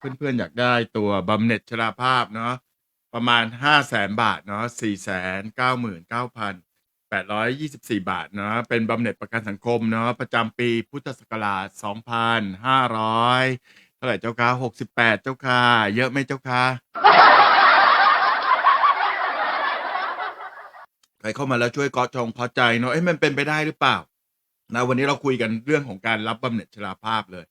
เพื่อนๆ อยากได้ตัวบำเหน็จชราภาพเนาะประมาณ 5 0 0แสนบาทเนาะ4 9 9 8 2 4 บาทเนาะเป็นบำเหน็จประกันสังคมเนาะประจำปีพุทธศักราช 2500 เท่าไหร่เจ้าคะ68 เจ้าค่ะ เยอะไหมเจ้าคะใครเข้ามาแล้วช่วยเกาะจงเคาะใจเนาะเอ้ยมันเป็นไปได้หรือเปล่า นะวันนี้เราคุยกันเรื่องของการรับบำเหน็จชราภาพเลย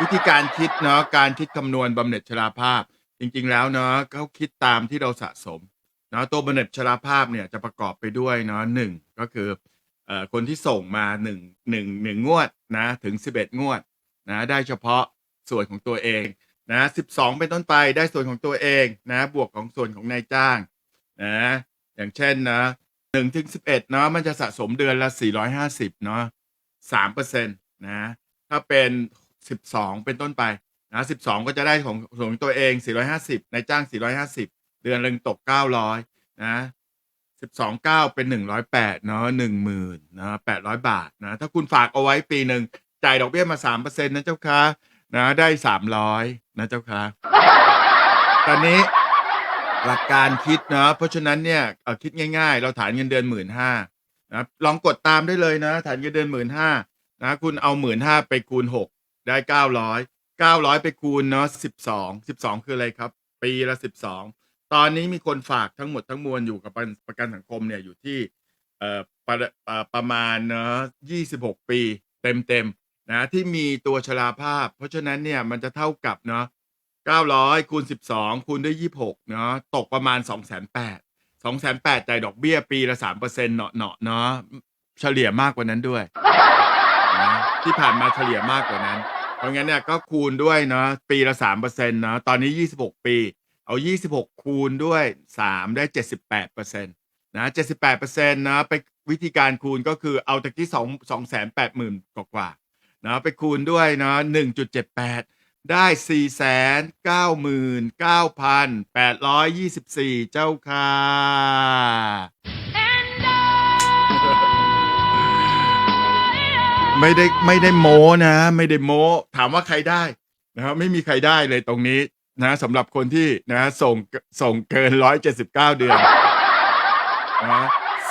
วิธีการคิดเนาะการคิดคำนวณบำเหน็จชราภาพ จริง ๆ แล้วเนาะเขาคิดตามที่เราสะสมเนาะตัวบำเหน็จชราภาพเนี่ยจะประกอบไปด้วยเนาะหนึ่งก็คือเอ่อคนที่ส่งมาหนึ่งหนึ่งหนึ่งงวดนะถึงสิบเอ็ดงวดนะได้เฉพาะส่วนของตัวเองนะสิบสองเป็นต้นไปได้ส่วนของตัวเองนะบวกของส่วนของนายจ้างนะอย่างเช่นนะหนึ่งถึงสิบเอ็ดเนาะมันจะสะสมเดือนละสี่ร้อยห้าสิบเนาะสามเปอร์เซ็นต์นะถ้าเป็น สิบสองเป็นต้นไปนะสิบสองก็จะได้ของของตัวเองสี่ร้อยห้าสิบนายจ้างสี่ร้อยห้าสิบเดือนหนึ่งตกเก้าร้อยนะสิบสองเก้าเป็นหนึ่งร้อยแปดเนาะหนึ่งหมื่นนะแปดร้อยบาทนะถ้าคุณฝากเอาไว้ปีหนึ่งจ่ายดอกเบี้ยมาสามเปอร์เซ็นต์นะเจ้าค่ะนะได้สามร้อยนะเจ้าค่ะตอนนี้หลักการคิดเนาะเพราะฉะนั้นเนี่ยคิดง่ายๆ เราฐานเงินเดือนหมื่นห้านะลองกดตามได้เลยนะ ฐานเงินเดือนหมื่นห้านะคุณเอาหมื่นห้าไปคูณหก ได้เก้าร้อยเก้าร้อยไปคูณเนาะสิบสองสิบสองคืออะไรครับ ปีละสิบสองตอนนี้มีคนฝากทั้งหมดทั้งมวลอยู่กับประประกันสังคมเนี่ยอยู่ที่เอ่อประประมาณเนาะยี่สิบหกปีเต็มเต็มๆนะที่มีตัวชราภาพ เพราะฉะนั้นเนี่ยมันจะเท่ากับเนาะเก้าร้อยคูณสิบสองคูณด้วยยี่หกเนาะตกประมาณสองแสนแปดสองแสนแปดจ่ายดอกเบี้ยปีละสามเปอร์เซ็นต์เนาะเนาะเนาะเฉลี่ยมากกว่านั้นด้วย นะที่ผ่านมาเฉลี่ยมากกว่านั้น เพราะงั้นเนี่ยก็คูณด้วยเนาะปีละสามเปอร์เซ็นต์เนาะตอนนี้ยี่สิบหกปี เอายี่สิบหกคูณด้วยสามได้เจ็ดสิบแปดเปอร์เซ็นต์นะเจ็ดสิบแปดเปอร์เซ็นต์นะไปวิธีการคูณก็คือเอาตะกี้สองสองแสนแปดหมื่นกว่าๆนะไปคูณด้วยเนาะหนึ่งจุดเจ็ดแปดได้สี่แสนเก้าหมื่นเก้าพันแปดร้อยยี่สิบสี่เจ้าค่ะ ไม่ได้ไม่ได้โม้นะ ไม่ได้โม้ถามว่าใครได้นะครับไม่มีใครได้เลยตรงนี้นะสำหรับคนที่นะส่งส่งเกินร้อยเจ็ดสิบเก้าเดือนนะ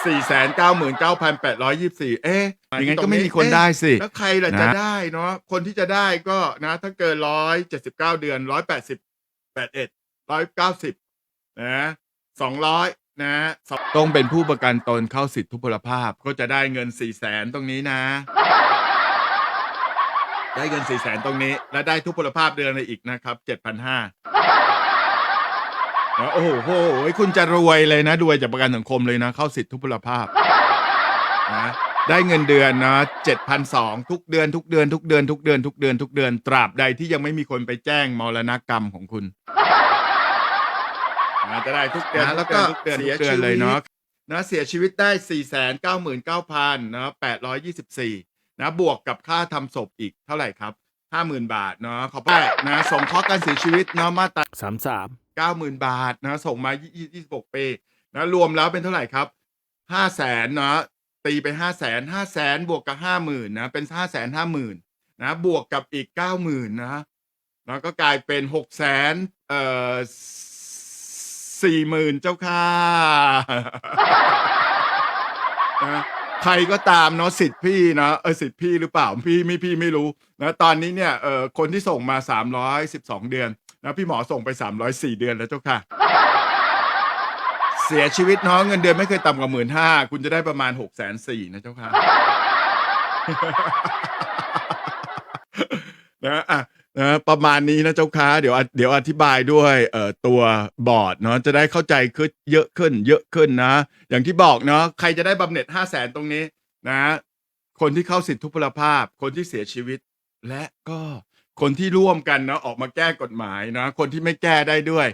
สี่แสนเก้าหมื่นเก้าพันแปดร้อยยี่สี่เอ๊ะอย่างงั้นก็ไม่มีคนได้สิแล้วใครล่ะจะได้เนาะคนที่จะได้ก็นะ ถ้าเกินร้อยเจ็ดสิบเก้าเดือนร้อยแปดสิบแปดเอ็ดร้อยเก้าสิบนะสองร้อยนะต้องเป็นผู้ประกันตนเข้าสิทธิทุพพลภาพก็จะได้เงินสี่แสนตรงนี้นะ ได้เงินสี่แสนตรงนี้ และได้ทุพพลภาพเดือนละอีกนะครับเจ็ดพันห้าโอ้โห คุณจะรวยเลยนะรวยจากประกันสังคมเลยนะ เข้าสิทธิทุพพลภาพนะได้เงินเดือนนะเจ็ดพันสองทุกเดือนทุกเดือนทุกเดือนทุกเดือนทุกเดือนทุกเดือนตราบใดที่ยังไม่มีคนไปแจ้งมรณกรรมของคุณนะจะได้ทุกเดือนแล้วก็ทุกเดือนทุกเดือนเลยเนาะนะเสียชีวิตได้สี่แสนเก้าหมื่นเก้าพันนะแปดร้อยยี่สิบสี่ นะบวกกับค่าทำศพอีกเท่าไหร่ครับห้าหมื่นบาทเนาะขอไปนะสงเคราะห์การเสียชีวิตเนาะมาตราสามสามเก้าหมื่นบาทนะส่งมายี่สิบหกปีนะรวมแล้วเป็นเท่าไหร่ครับห้าแสนเนาะตีไปห้าแสนห้าแสนบวกกับห้าหมื่นนะเป็นห้าแสนห้าหมื่นนะบวกกับอีกเก้าหมื่นนะแล้วก็กลายเป็นหกแสนเอ่อสี่หมื่นเจ้าค่ะนะ ใครก็ตามเนาะสิทธิ์พี่นะเออสิทธิ์พี่หรือเปล่าพี่ไม่พี่ไม่รู้นะตอนนี้เนี่ยเออคนที่ส่งมาสามร้อยสิบสองเดือนนะพี่หมอส่งไปสามร้อยสี่เดือนแล้วเจ้าค่ะ เสียชีวิตเนาะเงินเดือนไม่เคยต่ำกว่าหมื่นห้าคุณจะได้ประมาณหกแสนสี่นะเจ้าค่ะนะอะ นะประมาณนี้นะเจ้าค่ะเดี๋ยวเดี๋ยวอธิบายด้วยเอ่อตัวบอร์ดเนาะจะได้เข้าใจขึ้นเยอะขึ้น เยอะขึ้นนะ อย่างที่บอกเนาะใครจะได้บำเหน็จห้าแสนตรงนี้นะ คนที่เข้าสิทธิทุพพลภาพ คนที่เสียชีวิต และก็คนที่ร่วมกันเนาะออกมาแก้กฎหมายนะ คนที่ไม่แก้ได้ด้วย